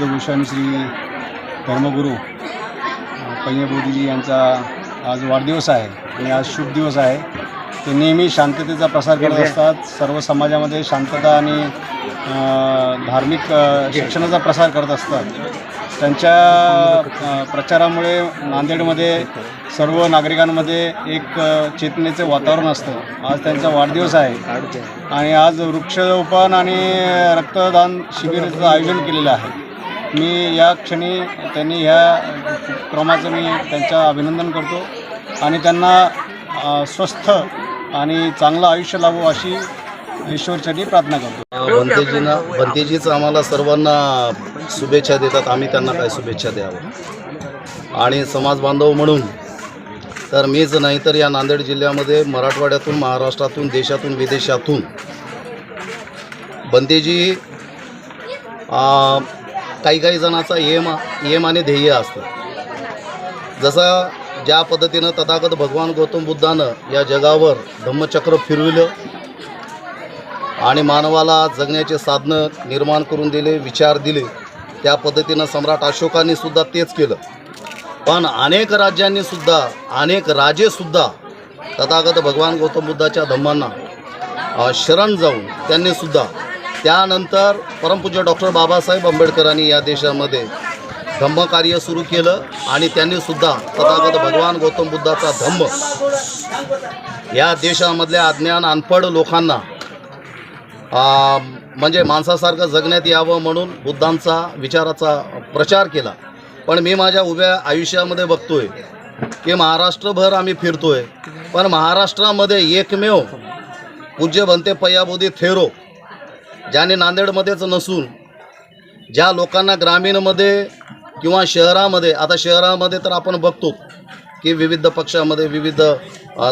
बुद्धभूषण श्री धर्मगुरू पय्यबोधीजी यांचा आज वाढदिवस आहे आणि आज शुभ दिवस आहे. ते नेहमी शांततेचा प्रसार करत असतात. सर्व समाजामध्ये शांतता आणि धार्मिक शिक्षणाचा प्रसार करत असतात. त्यांच्या प्रचारामुळे नांदेडमध्ये सर्व नागरिकांमध्ये एक चेतनेचं वातावरण असतं. आज त्यांचा वाढदिवस आहे. आणि आज वृक्षरोपण आणि रक्तदान शिबिराचं आयोजन केलेलं आहे. मी या क्षणी त्यांनी ह्या क्रमाचं मी त्यांचं अभिनंदन करतो आणि त्यांना स्वस्थ आणि चांगलं आयुष्य लाभो अशी ईश्वरसाठी प्रार्थना करतो. भंतेजीना भंतेजीच आम्हाला सर्वांना शुभेच्छा देतात. आम्ही त्यांना काय शुभेच्छा द्यावं? आणि समाज बांधव म्हणून तर मीच नाही तर या नांदेड जिल्ह्यामध्ये मराठवाड्यातून महाराष्ट्रातून देशातून विदेशातून बंतेजी काही काही जणाचा एम एम आणि ध्येय असतं. जसं ज्या पद्धतीनं तथागत भगवान गौतम बुद्धानं या जगावर धम्मचक्र फिरविलं आणि मानवाला जगण्याचे साधनं निर्माण करून दिले विचार दिले त्या पद्धतीनं सम्राट अशोकांनी सुद्धा तेच केलं. पण अनेक राज्यांनी सुद्धा अनेक राजेसुद्धा तथागत भगवान गौतम बुद्धाच्या धम्मांना शरण जाऊन त्यांनी सुद्धा त्यानंतर परमपूज्य डॉक्टर बाबासाहेब आंबेडकरांनी या देशामध्ये धम्मकार्य सुरू केलं आणि त्यांनीसुद्धा तथागत भगवान गौतम बुद्धाचा धम्म या देशामधल्या अज्ञान अनपढ लोकांना म्हणजे माणसासारखं जगण्यात यावं म्हणून बुद्धांचा विचाराचा प्रचार केला. पण मी माझ्या उभ्या आयुष्यामध्ये बघतोय की महाराष्ट्रभर आम्ही फिरतोय पण महाराष्ट्रामध्ये एकमेव पूज्य बनते पय्याबोधी थेरो. ज्याने नांदेडमध्येच नसून ज्या लोकांना ग्रामीणमध्ये किंवा शहरामध्ये आता शहरामध्ये तर आपण बघतो की विविध पक्षामध्ये विविध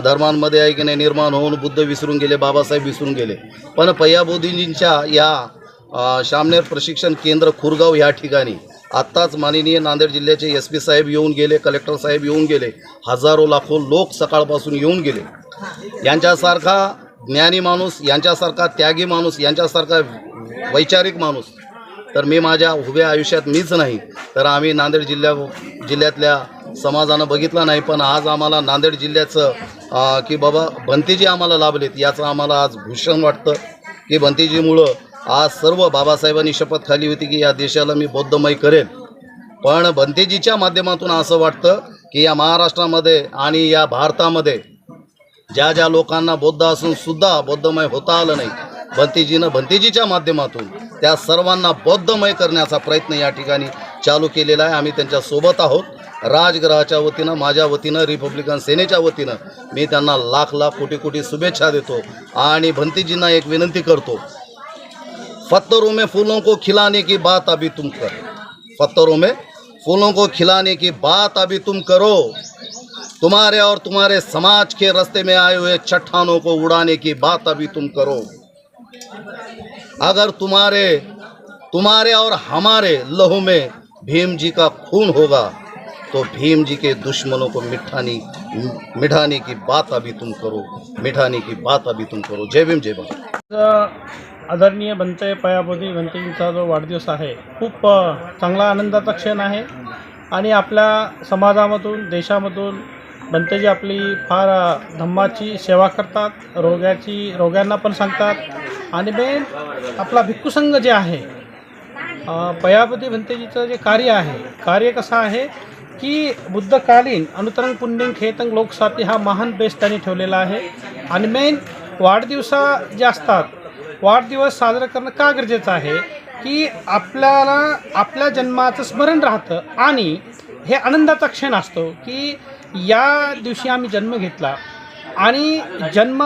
धर्मांमध्ये आहे की नाही निर्माण होऊन बुद्ध विसरून गेले बाबासाहेब विसरून गेले. पण पय्याबोधींच्या या शामनेर प्रशिक्षण केंद्र खुरगाव या ठिकाणी आत्ताच माननीय नांदेड जिल्ह्याचे एस पी साहेब येऊन गेले कलेक्टर साहेब येऊन गेले हजारो लाखो लोक सकाळपासून येऊन गेले. यांच्यासारखा ज्ञानी माणूस यांच्यासारखा त्यागी माणूस यांच्यासारखा वैचारिक माणूस. तर मी माझ्या उभ्या आयुष्यात मीच नाही तर आम्ही नांदेड जिल्ह्या जिल्ह्यातल्या समाजानं बघितलं नाही पण आज आम्हाला नांदेड जिल्ह्याचं की बाबा भंतीजी आम्हाला लाभलेत याचं आम्हाला आज भूषण वाटतं की भंतीजीमुळं आज सर्व बाबासाहेबांनी शपथ खाली होती की या देशाला मी बौद्धमय करेल. पण भंतेजीच्या माध्यमातून असं वाटतं की या महाराष्ट्रामध्ये आणि या भारतामध्ये ज्या ज्या लोकांना बौद्ध असून सुद्धा बौद्धमय होता आलं नाही भंतीजीनं भंतीजीच्या माध्यमातून त्या सर्वांना बौद्धमय करण्याचा प्रयत्न या ठिकाणी चालू केलेला आहे. आम्ही त्यांच्यासोबत आहोत. राजगृहाच्या वतीनं माझ्या वतीनं रिपब्लिकन सेनेच्या वतीनं मी त्यांना लाख लाख कोटी कोटी शुभेच्छा देतो आणि भंतीजींना एक विनंती करतो पत्थरों में फूलों को खिलाने की बात अभी तुम करो. पत्थरों में फूलों को खिलाने की बात अभी तुम करो. तुम्हारे और तुम्हारे समाज के रास्ते में आए हुए चट्टानों को उड़ाने की बात अभी तुम करो। अगर तुम्हारे तुम्हारे और हमारे लहू में भीम जी का खून होगा तो भीम जी के दुश्मनों को मिठानी मिठाने की बात अभी तुम करो मिठाने की बात अभी तुम करो। जय भीम जय भारत। आदरणीय बनते पयाबोधी बनतेजींचा जो वाढदिवस आहे. खूप चांगला आनंदाचा क्षण आहे. आणि आपल्या समाजामधून देशामधून बनतेजी आपली फार धम्माची सेवा करतात रोग्याची रोग्यांना पण सांगतात. आणि मेन आपला भिक्खुसंघ जे आहे पयापती भंतेजीचं जे कार्य आहे कार्य कसं आहे की बुद्धकालीन अनुतरंग पुण्यंग खेतंग लोकसाती हा महान बेस त्यांनी ठेवलेला आहे. आणि मेन वाढदिवसा जे असतात वाढदिवस साजरा करणं का गरजेचं आहे? की आपल्याला आपल्या जन्माचं स्मरण राहतं आणि हे आनंदाचा क्षण असतो की या दिवशी आम्ही जन्म घेतला. आणि जन्म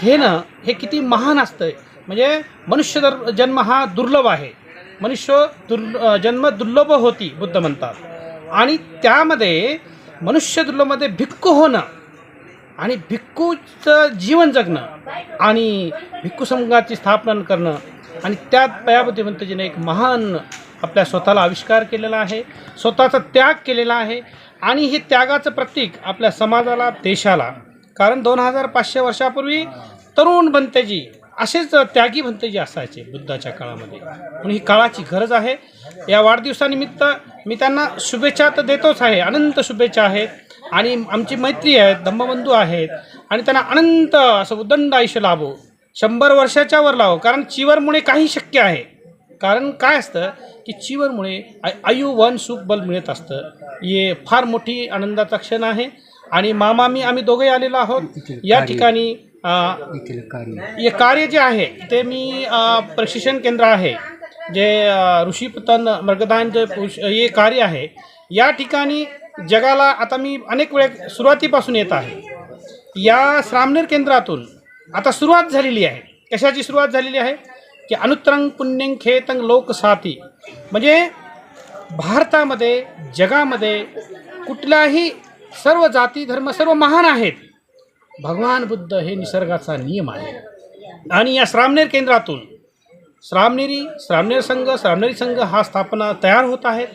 घेणं हे किती महान असतं म्हणजे मनुष्य दर जन्म हा दुर्लभ आहे. मनुष्य दुर् जन्म दुर्लभ होती बुद्ध म्हणतात. आणि त्यामध्ये मनुष्य दुर्लभमध्ये भिक्खू होणं आणि भिक्खूचं जीवन जगणं आणि भिक्खू संघाची स्थापना करणं आणि त्यात पयापती एक महान आपल्या स्वतःला आविष्कार केलेला आहे. स्वतःचा त्याग केलेला आहे. आणि हे त्यागाचं प्रतीक आपल्या समाजाला देशाला. कारण दोन हजार पाचशे वर्षापूर्वी तरुण बनतेजी असेच त्यागी भंतेजी असायचे बुद्धाच्या काळामध्ये. म्हणून ही काळाची गरज आहे. या वाढदिवसानिमित्त मी त्यांना शुभेच्छा तर देतोच आहे. अनंत शुभेच्छा आहेत. आणि आमची मैत्री आहेत धम्मबंधू आहेत. आणि त्यांना अनंत असं उदंड आयुष्य लाभो. शंभर वर्षाच्या वर लावो. कारण चिवरमुळे काही शक्य आहे. कारण काय असतं की चिवरमुळे आय आयु वन सुख बल मिळत असतं. हे फार मोठी आनंदाचा क्षण आहे आणि मामा मी आम्ही दोघे आलेलो आहोत. या ठिकाणी हे कार्य. जे आहे ते मी प्रशिक्षण केंद्र आहे जे ऋषीपतन मृगदान जे हे कार्य आहे या ठिकाणी जगाला आता मी अनेक वेळे सुरुवातीपासून येत आहे. या श्रामनेर केंद्रातून आता सुरुवात झालेली आहे. कशाची सुरुवात झालेली आहे? की अनुतरंग पुण्यंग खेतंग लोकसाथी म्हणजे भारतामध्ये जगामध्ये कुठल्याही सर्व जाती धर्म सर्व महान आहेत. भगवान बुद्ध हे निसर्गाचा नियम आहे. आणि या श्रामनेर केंद्रातून श्रामनेरी श्रामनेर संघ श्रामनेरी संघ हा स्थापना तयार होत आहेत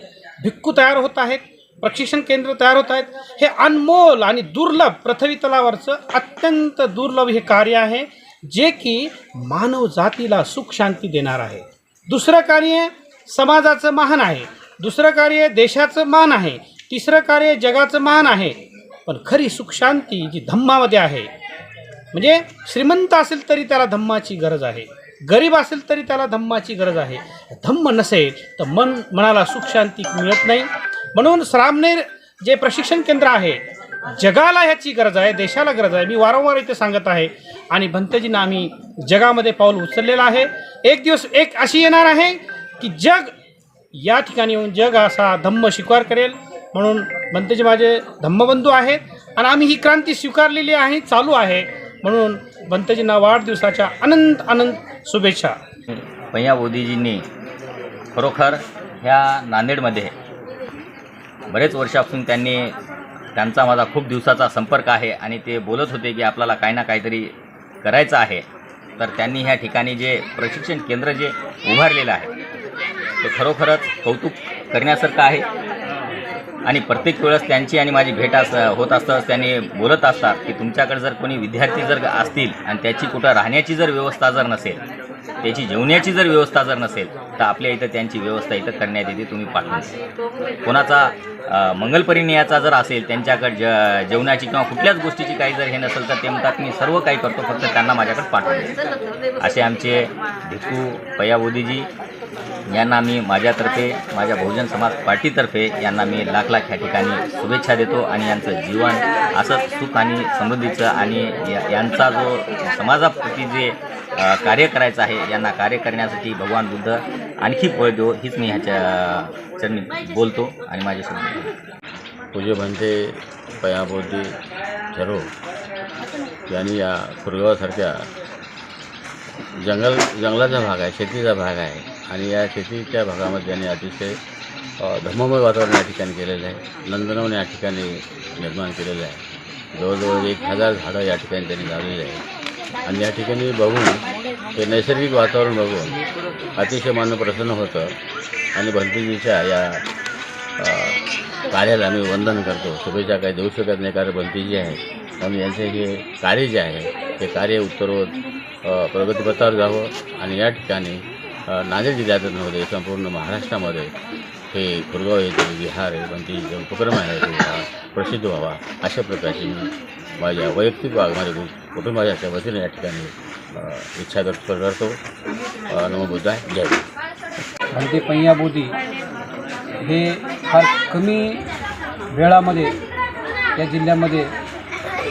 भिक्खू तयार होत आहेत प्रशिक्षण केंद्र तयार होत आहेत. हे अनमोल आणि दुर्लभ पृथ्वी तलावरचं अत्यंत दुर्लभ हे कार्य आहे. जे की मानव जातीला सुख शांती देणार आहे. दुसरं कार्य समाजाचं महान आहे. दुसरं कार्य देशाचं मान आहे. तिसरं कार्य जगाचं मान आहे. पण खरी सुखशांती जी धम्मामध्ये आहे म्हणजे श्रीमंत असेल तरी त्याला धम्माची गरज आहे. गरीब असेल तरी त्याला धम्माची गरज आहे. धम्म नसेल तर मन मनाला सुखशांती मिळत नाही. म्हणून श्रामनेर जे प्रशिक्षण केंद्र आहे जगाला ह्याची गरज आहे देशाला गरज आहे. मी वारंवार इथे सांगत आहे. आणि भंतजींना आम्ही जगामध्ये पाऊल उचललेलं आहे. एक दिवस एक अशी येणार आहे की जग या ठिकाणी येऊन जग असा धम्म स्वीकार करेल. म्हणून भंतेजी माझे धम्मबंधू आहेत आणि आम्ही ही क्रांती स्वीकारलेली आहे चालू आहे. म्हणून भंतजींना वाढदिवसाच्या अनंत अनंत शुभेच्छा. भैया मोदीजींनी खरोखर ह्या नांदेडमध्ये बरेच वर्षापासून त्यांनी त्यांचा माझा खूप दिवसाचा संपर्क आहे आणि ते बोलत होते की आपल्याला काही ना काहीतरी करायचं आहे. तर त्यांनी ह्या ठिकाणी जे प्रशिक्षण केंद्र जे उभारलेलं आहे ते खरोखरच कौतुक करण्यासारखं आहे. आणि प्रत्येक वेळेस त्यांची आणि माझी भेट अस होत असताच त्यांनी बोलत असतात की तुमच्याकडे जर कोणी विद्यार्थी जर असतील आणि त्याची कुठं राहण्याची जर व्यवस्था जर नसेल त्याची जेवण्याची जर व्यवस्था जर नसेल तर आपल्या इथं त्यांची व्यवस्था इथं करण्यात येते तुम्ही पाठवून कोणाचा अ, मंगलपरिणयाचा जर असेल त्यांच्याकडे ज जेवणाची किंवा कुठल्याच गोष्टीची काही जर हे नसेल तर ते म्हणतात मी सर्व काही करतो फक्त त्यांना माझ्याकडे पाठवून असे आमचे भिकू पयाबोधीजी यांना मी माझ्यातर्फे माझ्या बहुजन समाज पार्टीतर्फे यांना मी लाख लाख ह्या ठिकाणी शुभेच्छा देतो आणि यांचं जीवन असंच सुख आणि समृद्धीचं आणि या- यांचा जो समाजाप्रती जे कार्य करायचं आहे यांना कार्य करण्यासाठी भगवान बुद्ध आणखी फळ देऊ हीच मी ह्याच्या चरणी बोलतो आणि माझे शब्द पूज्य भंते पयाबोधी ठरो यांनी या कुरगावासारख्या जंगल जंगलाचा भाग आहे शेतीचा भाग आहे आणि या शेतीच्या भागामध्ये त्यांनी अतिशय धर्ममय धम्ममय वातावरण या ठिकाणी केलेलं आहे. नंदनवन या ठिकाणी निर्माण केलेलं आहे. जवळजवळ एक हजार झाडं या ठिकाणी त्यांनी लावलेली आहे आणि या ठिकाणी बघून हे नैसर्गिक वातावरण बघून अतिशय मन प्रसन्न होतं. आणि भंतीजीच्या या कार्याला मी वंदन करतो. शुभेच्छा काही देऊ शकत नाही कारण भंतीजी आहे. आणि यांचे हे कार्य जे आहे ते कार्य उत्तरोत प्रगतीपथावर जावं. आणि या ठिकाणी नांदेड जिल्ह्यातच नव्हते संपूर्ण महाराष्ट्रामध्ये हे कुरगाव हे विहार आहे बंतीजीचा उपक्रम आहे तो हा प्रसिद्ध व्हावा अशा प्रकारची मी माझ्या वैयक्तिक भाग माझ्या कुटुंबाच्या वतीने या ठिकाणी इच्छा व्यक्त करतो. नमोबुद्ध आहे जय हिंद. भंते बोधी हे फार कमी वेळामध्ये या जिल्ह्यामध्ये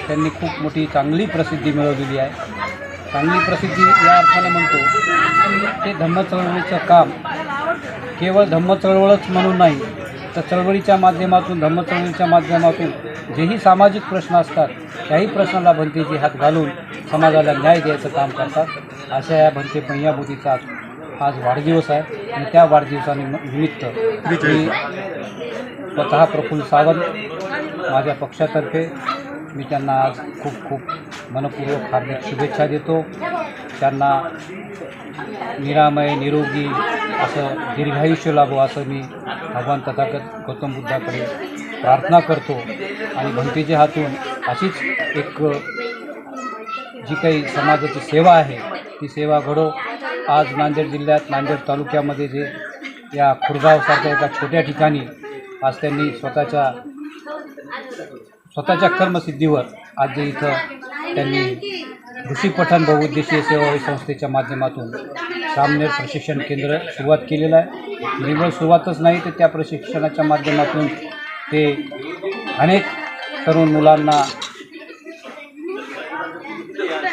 त्यांनी खूप मोठी चांगली प्रसिद्धी मिळवलेली आहे. चांगली प्रसिद्धी या अर्थानं म्हणतो ते धम्म चळवळीचं काम केवळ धम्म चळवळच म्हणून नाही तर चळवळीच्या माध्यमातून धम्म चळवळीच्या माध्यमातून जेही सामाजिक प्रश्न असतात त्याही प्रश्नाला भंतेची हात घालून समाजाला न्याय द्यायचं काम करतात. अशा या भंते पय्या आज आज वाढदिवस आहे आणि त्या वाढदिवसानिमित्त मी स्वतः प्रफुल्ल सावंत माझ्या पक्षातर्फे मी त्यांना आज खूप खूप मनपूर्वक हार्दिक शुभेच्छा देतो. त्यांना निरामय निरोगी असं दीर्घायुष्य लाभो असं मी भगवान तथागत गौतम बुद्धाकडे प्रार्थना करतो. आणि भंतीच्या हातून अशीच एक जी काही समाजाची सेवा आहे ती सेवा घडो. आज नांदेड जिल्ह्यात नांदेड तालुक्यामध्ये जे या खुरगावसारख्या एका छोट्या ठिकाणी आज त्यांनी स्वतःच्या स्वतःच्या कर्मसिद्धीवर आज जे इथं त्यांनी ऋषी पठाण बहुउद्देशीय सेवा संस्थेच्या माध्यमातून सामनेर प्रशिक्षण केंद्र सुरुवात केलेलं आहे. निवड सुरुवातच नाही तर त्या प्रशिक्षणाच्या माध्यमातून ते अनेक तरुण मुलांना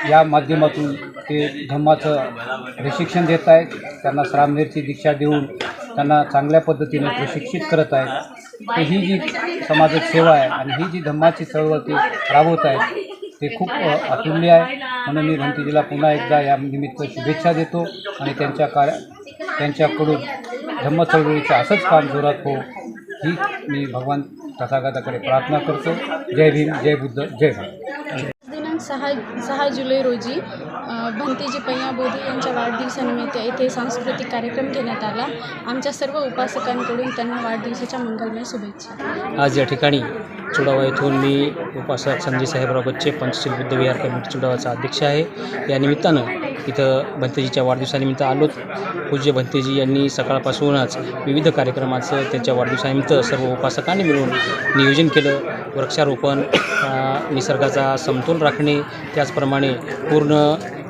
या माध्यमातून ते धम्माचं प्रशिक्षण देत आहेत. त्यांना श्रामनेरची दीक्षा देऊन त्यांना चांगल्या पद्धतीने प्रशिक्षित करत आहेत. तर ही जी समाजात सेवा आहे आणि ही जी धम्माची चळवळ ते राबवत आहेत ते खूप अतुल्य आहे? म्हणून मी भंतीजीला पुन्हा एकदा या निमित्त शुभेच्छा देतो आणि त्यांच्या कार्य त्यांच्याकडून धम्म चळवळीचं असंच काम जोरात हो ही मी भगवान तथागताकडे प्रार्थना करतो. जय भीम जय बुद्ध जय भारत. दिनांक सहा सहा जुलै रोजी भंतेजी पय्या बोधे यांच्या वाढदिवसानिमित्त येथे सांस्कृतिक कार्यक्रम घेण्यात आला. आमच्या सर्व उपासकांकडून त्यांना वाढदिवसाच्या मंगलमय शुभेच्छा. आज या ठिकाणी चुडावा येथून मी उपासक संजय साहेबराव बच्चे पंचशील बुद्ध विहार कमिटी चुडावाचा अध्यक्ष आहे. या निमित्तानं इथं भंतेजीच्या वाढदिवसानिमित्त आलोत. पूज्य भंतेजी यांनी सकाळपासूनच विविध कार्यक्रमाचं त्यांच्या वाढदिवसानिमित्त सर्व उपासकांनी मिळून नियोजन केलं. वृक्षारोपण निसर्गाचा समतोल राखणे त्याचप्रमाणे पूर्ण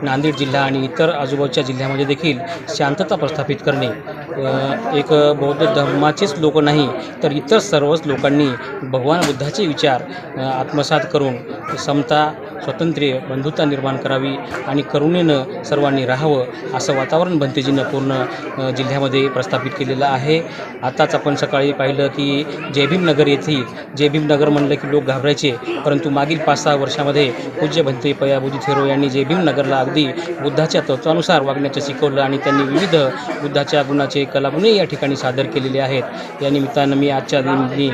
नांदेड जिल्हा आणि इतर आजूबाजूच्या जिल्ह्यामध्ये देखील शांतता प्रस्थापित करणे एक बौद्ध धर्माचेच लोक नाही तर इतर सर्वच लोकांनी भगवान बुद्धाचे विचार आत्मसात करून समता स्वातंत्र्य बंधुता निर्माण करावी आणि करुणेनं सर्वांनी राहावं असं वातावरण भंतेजीनं पूर्ण जिल्ह्यामध्ये प्रस्थापित केलेलं आहे. आताच आपण सकाळी पाहिलं की जयभीमनगर येथील जयभीमनगर म्हणलं की लोक घाबरायचे परंतु मागील पाच सहा वर्षामध्ये पूज्य भंते पया बुद्धी थेरो यांनी जयभीमनगरला अगदी बुद्धाच्या तत्वानुसार वागण्याचं शिकवलं आणि त्यांनी विविध बुद्धाच्या गुणाचे कलागुणही या ठिकाणी सादर केलेले आहेत. या निमित्तानं मी आजच्या दिनी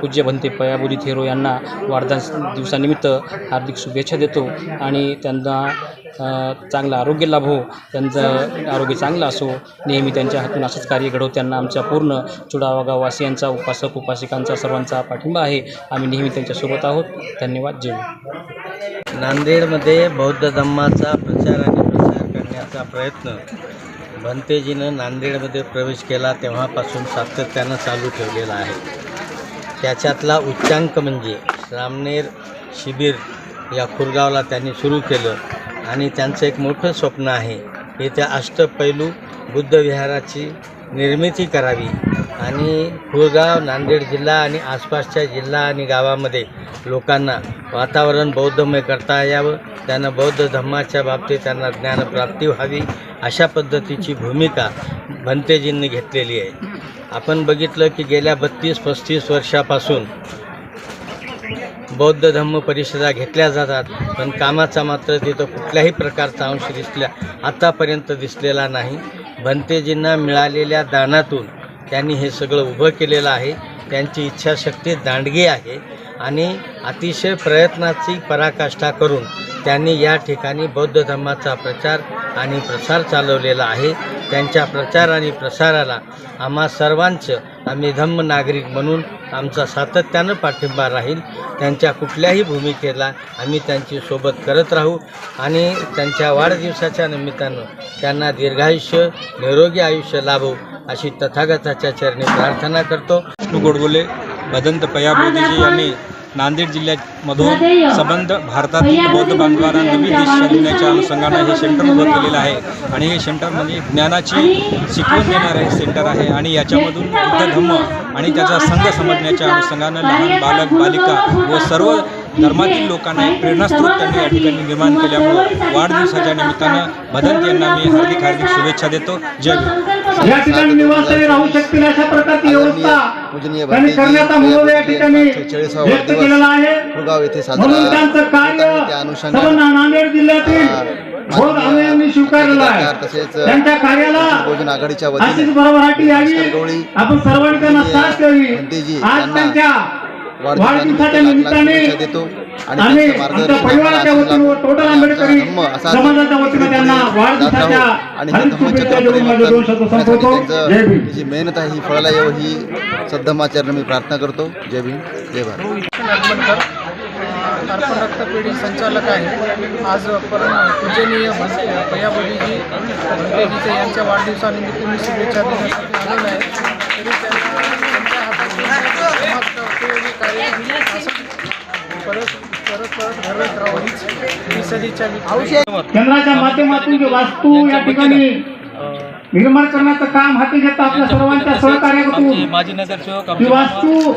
पूज्य भंते पया थेरो यांना वाढदिवस दिवसानिमित्त हार्दिक शुभेच्छा देतो आणि त्यांना चांगला चांगलं आरोग्य लाभो त्यांचं आरोग्य चांगलं असो. नेहमी त्यांच्या हातून असंच कार्य घडो. त्यांना आमच्या पूर्ण चुडावागाववासियांचा उपासक उपासिकांचा सर्वांचा पाठिंबा आहे. आम्ही नेहमी त्यांच्यासोबत आहोत. धन्यवाद. जय नांदेडमध्ये बौद्ध धम्माचा प्रचार आणि प्रसार करण्याचा प्रयत्न भंतेजीनं नांदेडमध्ये प्रवेश केला तेव्हापासून सातत्यानं चालू ठेवलेला आहे. त्याच्यातला उच्चांक म्हणजे श्रामनेर शिबिर या खुरगावला त्यांनी सुरू केलं. आणि त्यांचं एक मोठं स्वप्न आहे की त्या अष्टपैलू बुद्ध विहाराची निर्मिती करावी. आणि खुरगाव नांदेड जिल्हा आणि आसपासच्या जिल्हा आणि गावामध्ये लोकांना वातावरण बौद्धमय करता यावं. त्यांना बौद्ध धम्माच्या बाबतीत त्यांना ज्ञानप्राप्ती व्हावी. अशा पद्धतीची भूमिका भंतेजींनी घेतलेली आहे. आपण बघितलं की गेल्या बत्तीस पस्तीस वर्षापासून बौद्ध धम्म परिषदा घेतल्या जातात पण कामाचा मात्र तिथं कुठल्याही प्रकारचा अंश दिसल्या आतापर्यंत दिसलेला नाही. भंतेजींना मिळालेल्या दानातून त्यांनी हे सगळं उभं केलेलं आहे. त्यांची इच्छाशक्ती दांडगी आहे आणि अतिशय प्रयत्नाची पराकाष्ठा करून त्यांनी या ठिकाणी बौद्ध धर्माचा प्रचार आणि प्रसार चालवलेला आहे. त्यांच्या प्रचार आणि प्रसाराला आम्हा सर्वांचं आम्ही धम्म नागरिक म्हणून आमचा सातत्यानं पाठिंबा राहील. त्यांच्या कुठल्याही भूमिकेला आम्ही त्यांची सोबत करत राहू आणि त्यांच्या वाढदिवसाच्या निमित्तानं त्यांना दीर्घायुष्य निरोगी आयुष्य लाभो अशी तथागताच्या चरणी प्रार्थना करतो. गोडबोले भदंत पयाबोधीजी यांनी नांदेड जिल्ह्यामधून संबंध भारतातील बौद्ध बांधवांना नवी देश चालवण्याच्या अनुषंगानं हे सेंटर उभं केलेलं आहे. आणि हे सेंटर म्हणजे ज्ञानाची शिकवण देणारे सेंटर आहे. आणि याच्यामधून बुद्ध धम्म आणि त्याचा संघ समजण्याच्या अनुषंगानं लहान बालक बालिका व सर्व धर्मातील लोकांना एक प्रेरणास्त्रोत त्यांनी या ठिकाणी निर्माण केल्यामुळं वाढदिवसाच्या निमित्तानं भदंत यांना मी हार्दिक हार्दिक शुभेच्छा देतो. जय भीम या ठिकाणी निवासी राहू शकतील अशा प्रकारची व्यवस्था त्यांनी करण्याचा या ठिकाणी व्यक्त वाढदिवस केलेला आहे. खुरगाव येथे साजरा म्हणून त्यांचं कार्य सर्व नांदेड जिल्ह्यातील भोग आम्ही स्वीकारलेलं आहे. त्यांच्या कार्याला आघाडीच्या यावी. गवळी, आपण सर्वांनी त्यांना साथ द्यावी. आज त्यांच्या वाढदिवसाच्या निमित्ताने आणि आमच्या परिवाराच्या वतीनं टोटल आंबेडकरी समाजाच्या वतीनं त्यांना वाढदिवसाच्या. आणि हे जी मेहनत आहे ही फळाला येऊ ही सद्धमाचरण मी प्रार्थना करतो. जय भीम जय भारत. अर्पण रक्तपेढी संचालक आहे. आज पर पूजनीय भैयाबोधीजी भंतेजीचे यांच्या वाढदिवसानिमित्त मी शुभेच्छा देण्यासाठी आलेलो आहे. परत परत परत घडत राहावं हीच मी सदिच्छा व्यक्त केंद्राच्या माध्यमातून जी वास्तू या ठिकाणी निर्माण करण्याचं काम हाती घेतं आपल्या सर्वांच्या सहकार्यातून माजी नगरसेवक ही वास्तू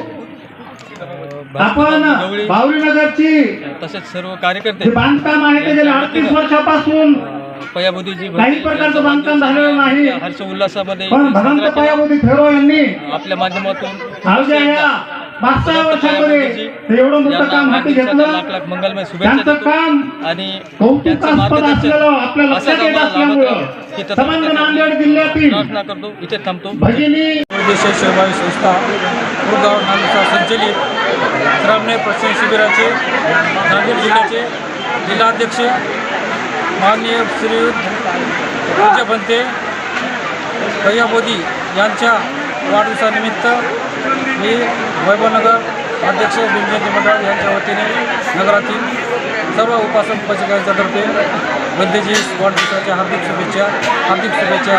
आपण बावरी नगरची तसेच सर्व कार्यकर्ते. बांधकाम आहे ते गेल्या अडतीस वर्षापासून काही प्रकारचं बांधकाम झालेलं नाही. हर्ष उल्हासामध्ये पण भगवंत पायामध्ये फेरो यांनी आपल्या माध्यमातून अवघ्या या पाच सहा वर्षामध्ये हे एवढं मोठं काम हाती घेतलं त्यांचं काम आणि कौतुकास्पद असलेलं आपल्या लक्षात येत असल्यामुळं संबंध नांदेड जिल्ह्यातील करतो. इथे थांबतो. भगिनी सेवाई संस्था गुरगाव नांदेडचा संचलित श्रामणे प्रशिक्षण शिबिराचे नांदेड जिल्ह्याचे जिल्हाध्यक्ष माननीय श्रीयुत पूज्य बनते भैया मोदी यांच्या वाढदिवसानिमित्त मी वैभवनगर अध्यक्ष भीमजयंती मंडळ यांच्या वतीने नगरातील सर्व उपासक उपासिकांच्या गांधीजी बंदेजी वाढदिवसाच्या हार्दिक शुभेच्छा हार्दिक शुभेच्छा.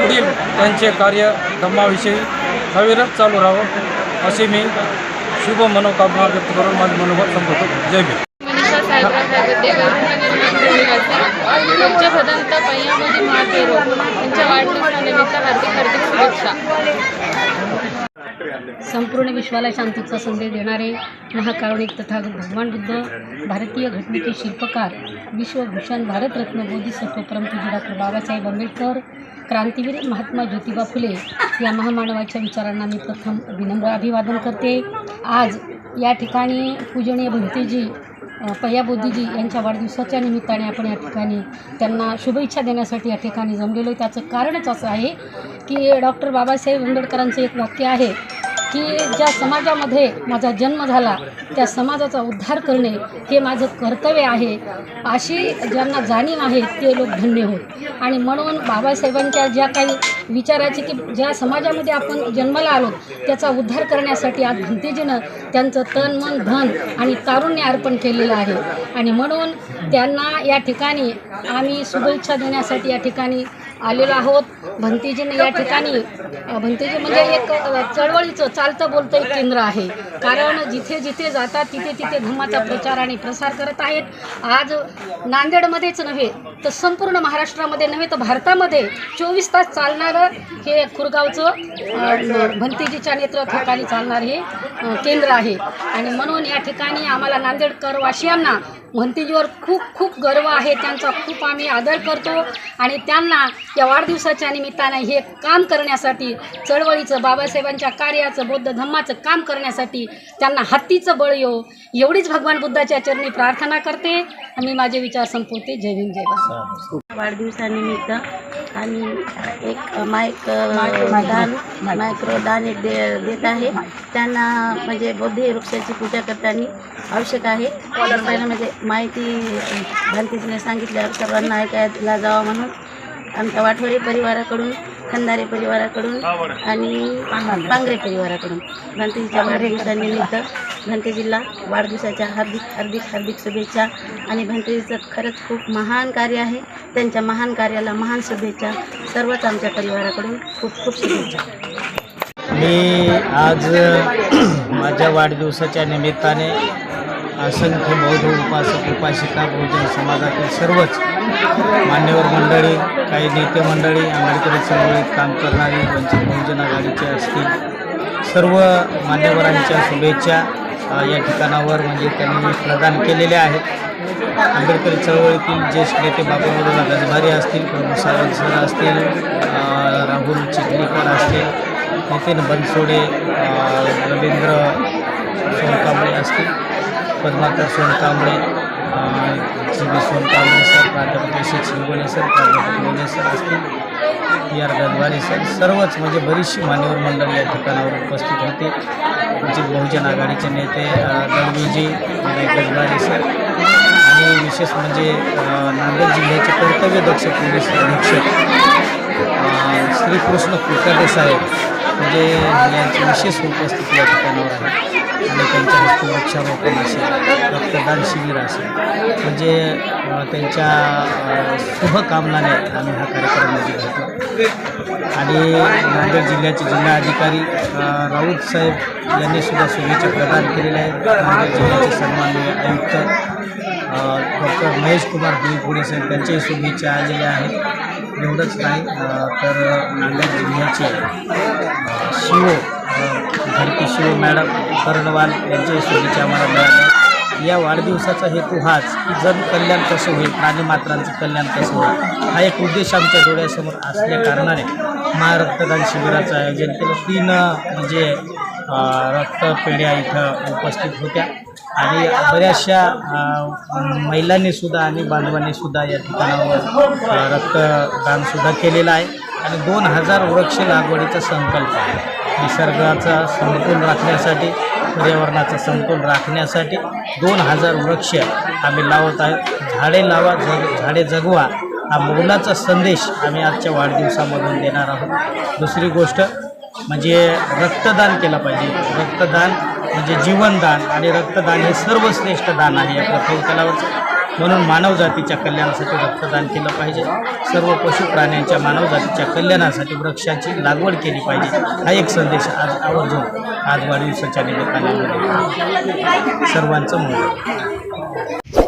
पुढील त्यांचे कार्य धम्माविषयी अविरत चालू राहावं अशी मी शुभ मनोकामना व्यक्त करून माझे मनोभाव संपवतो. जय भीम. मनीषा साहेबराव साहेब पय्यामध्ये महापेरो यांच्या वाढदिवसानिमित्त हार्दिक हार्दिक शुभेच्छा. संपूर्ण विश्वाला शांतीचा संदेश देणारे महाकारुणिक तथागत भगवान बुद्ध भारतीय घटनेचे शिल्पकार विश्वभूषण भारतरत्न बोधिसत्व परमपूज्य डॉक्टर बाबासाहेब आंबेडकर क्रांतीवीर महात्मा ज्योतिबा फुले या महामानवाच्या विचारांना मी प्रथम विनम्र अभिवादन करते. आज या ठिकाणी पूजनीय भंतेजी अ, पय्याबोधीजी यांच्या वाढदिवसाच्या निमित्ताने आपण या ठिकाणी त्यांना शुभेच्छा देण्यासाठी या ठिकाणी जमलेलो आहे. त्याचं कारणच असं आहे की डॉक्टर बाबासाहेब आंबेडकरांचं एक वाक्य आहे की ज्या समाजामध्ये माझा जन्म झाला त्या समाजाचा उद्धार करणे हे माझं कर्तव्य आहे. अशी ज्यांना जाणीव आहे ते लोक धन्य होत. आणि म्हणून बाबासाहेबांच्या ज्या काही विचाराची की ज्या समाजामध्ये आपण जन्माला आलो त्याचा उद्धार करण्यासाठी आज भंतेजीनं त्यांचं तन मन धन आणि तारुण्य अर्पण केलेलं आहे. आणि म्हणून त्यांना या ठिकाणी आम्ही शुभेच्छा देण्यासाठी या ठिकाणी आलेलो आहोत. भंतीजीने या ठिकाणी भंतीजी म्हणजे एक चळवळीचं चालतं बोलतं एक केंद्र आहे. कारण जिथे जिथे जातात तिथे तिथे धर्माचा प्रचार आणि प्रसार करत आहेत. आज नांदेडमध्येच नव्हे तर संपूर्ण महाराष्ट्रामध्ये नव्हे तर भारतामध्ये चोवीस तास चालणारं हे खुरगावचं भंतीजीच्या नेतृत्वाखाली चालणारं हे केंद्र आहे. आणि म्हणून या ठिकाणी आम्हाला नांदेडकर वासियांना भंतीजीवर खूप खूप गर्व आहे. त्यांचा खूप आम्ही आदर करतो. आणि त्यांना या वाढदिवसाच्या निमित्तानं हे काम करण्यासाठी चळवळीचं बाबासाहेबांच्या कार्याचं बौद्ध धम्माचं काम करण्यासाठी त्यांना हत्तीचं बळ येऊ एवढीच भगवान बुद्धाच्या चरणी प्रार्थना करते. आणि माझे विचार संपवते. जय हिंद जय वाढदिवसानिमित्त आम्ही एक माईक दान मायक्रो दान एक दे देत आहे. त्यांना म्हणजे बौद्ध वृक्षाची पूजा करताना आवश्यक आहे. म्हणजे माहिती भांतीजीने सांगितल्यावर सर्वांना ऐकायला जावं म्हणून आमच्या वाठोरे परिवाराकडून खंदारे परिवाराकडून आणि पांगरे परिवाराकडून. भांतीजीच्या वाढदिवसानिमित्त भांतेजीला वाढदिवसाच्या हार्दिक हार्दिक हार्दिक शुभेच्छा. आणि भांतेजीचं खरंच खूप महान कार्य आहे. त्यांच्या महान कार्याला महान शुभेच्छा. सर्वच आमच्या परिवाराकडून खूप खूप शुभेच्छा. मी आज माझ्या वाढदिवसाच्या निमित्ताने असंख्य बौद्ध उपासक उपासिका बहुजन समाजातील सर्वच मान्यवर मंडळी काही नेते मंडळी आंबेडकरी चळवळीत काम करणारी वंचित बहुजन आघाडीचे असतील सर्व मान्यवरांच्या शुभेच्छा या ठिकाणावर म्हणजे त्यांनी प्रदान केलेल्या आहेत. आंबेडकरी चळवळीतील ज्येष्ठ नेते बाबाबरोबर गजभारी असतील प्रभू सावंत सर असतील राहुल चिखलीकर असतील नितीन बनसोडे रवींद्र सोनकांबळे असतील. Padmakar Sonkamble G B Sonkamble sir प्राध्यापक यशस शिंगोले सर प्राध्यापक लोणे सर असतील पी आर गजवारे सर सर्वच म्हणजे बरीचशी मान्यवर मंडळी या ठिकाणावर उपस्थित होते. म्हणजे बहुजन आघाडीचे नेते दळवीजी विनायक सर आणि विशेष म्हणजे नांदेड जिल्ह्याचे कर्तव्यदक्ष पोलीस अधीक्षक श्रीकृष्ण कुलकर्णी साहेब म्हणजे यांची विशेष उपस्थिती या ठिकाणावर आहे. आणि त्यांच्या हस्ते वृक्षारोपण असेल रक्तदान शिबिर असेल म्हणजे त्यांच्या शुभकामनाने आम्ही हा कार्यक्रमामध्ये घेतो आणि नांदेड जिल्ह्याचे जिल्हा अधिकारी राऊत साहेब यांनी सुद्धा शुभेच्छा प्रदान केलेल्या आहेत नांदेड जिल्ह्याचे सन्माननीय आयुक्त डॉक्टर महेश कुमार देवपुडे साहेब त्यांच्याही शुभेच्छा आलेल्या आहेत एवढंच नाही तर नांदेड जिल्ह्याचे शिव अ, धरती शिव मॅडम कर्णवाल यांच्याही शुभेच्छा आम्हाला मिळाल्या. या वाढदिवसाचा हेतू हाच की जन कल्याण कसं होईल प्राणीमात्रांचं कल्याण कसं होईल हा एक उद्देश आमच्या डोळ्यासमोर असल्या कारणाने महारक्तदान शिबिराचं आयोजन केलं. तीन म्हणजे रक्तपेढ्या इथं उपस्थित होत्या. आणि बऱ्याचशा महिलांनीसुद्धा आणि बांधवांनीसुद्धा या ठिकाणावर रक्तदानसुद्धा केलेलं आहे. आणि दोन हजार वृक्ष लागवडीचा संकल्प आहे. निसर्गाचा समतोल राखण्यासाठी पर्यावरणाचा समतोल राखण्यासाठी दोन हजार वृक्ष आम्ही लावत आहोत. झाडे लावा जग झाडे जगवा हा मोलाचा संदेश आम्ही आजच्या वाढदिवसामधून देणार आहोत. दुसरी गोष्ट म्हणजे रक्तदान केलं पाहिजे. रक्तदान म्हणजे जीवनदान आणि रक्तदान हे सर्वश्रेष्ठ दान आहे या पृथ्वी तलावरचं म्हणून मानवजातीच्या कल्याणासाठी रक्तदान केलं पाहिजे. सर्व पशु प्राण्यांच्या मानवजातीच्या कल्याणासाठी वृक्षाची लागवड केली पाहिजे. हा एक संदेश आज आवर्जून आज वाढदिवसाच्या निमित्ताने सर्वांचं मंगळ